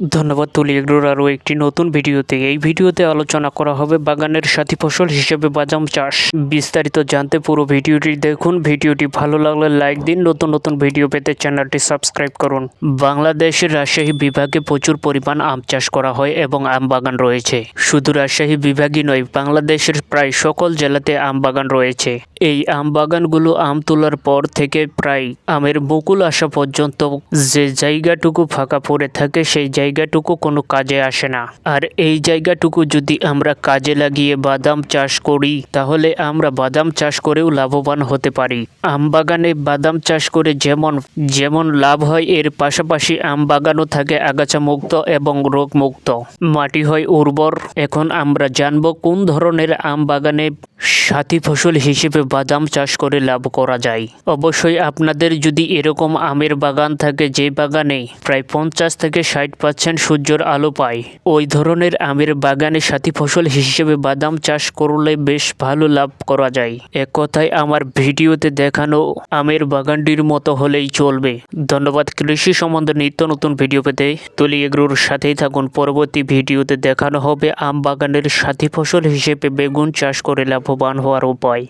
ধন্যবাদ তুলি এগ্রোর আরও একটি নতুন ভিডিওতে। এই ভিডিওতে আলোচনা করা হবে বাগানের সাথী ফসল হিসেবে বাদাম চাষ। বিস্তারিত জানতে পুরো ভিডিওটি দেখুন। ভিডিওটি ভালো লাগলে লাইক দিন। নতুন নতুন ভিডিও পেতে চ্যানেলটি সাবস্ক্রাইব করুন। বাংলাদেশের রাজশাহী বিভাগে প্রচুর পরিমাণ আম চাষ করা হয় এবং আম বাগান রয়েছে। শুধু রাজশাহী বিভাগই নয়, বাংলাদেশের প্রায় সকল জেলাতে আম বাগান রয়েছে। এই আম বাগানগুলো আম তোলার পর থেকে প্রায় আমের বকুল আসা পর্যন্ত যে জায়গাটুকু ফাঁকা পড়ে থাকে সেই জায়গাটুকু কোনো কাজে আসে না। আর এই জায়গাটুকু যদি আমরা কাজে লাগিয়ে বাদাম চাষ করি, তাহলে আমরা বাদাম চাষ করেও লাভবান হতে পারি। আম বাগানে বাদাম চাষ করে যেমন যেমন লাভ হয়, এর পাশাপাশি আম বাগানও থাকে আগাছা মুক্ত এবং রোগ মুক্ত মাটি হয় উর্বর। এখন আমরা জানব কোন ধরনের আম বাগানে সাথী ফসল হিসেবে বাদাম চাষ করে লাভ করা যায়। অবশ্যই আপনাদের যদি এরকম আমের বাগান থাকে যে বাগানে প্রায় পঞ্চাশ থেকে ষাট পার্সেন্ট সূর্যের আলো পায়, ওই ধরনের আমের বাগানে সাথী ফসল হিসেবে বাদাম চাষ করলে বেশ ভালো লাভ করা যায়। এক কথায় আমার ভিডিওতে দেখানো আমের বাগানটির মতো হলেই চলবে। ধন্যবাদ কৃষি সম্বন্ধে নিত্য নতুন ভিডিও পেতে। তুলি এগ্রোর সাথেই থাকুন। পরবর্তী ভিডিওতে দেখানো হবে আম বাগানের সাথী ফসল হিসেবে বেগুন চাষ করে লাভবান হওয়ার উপায়।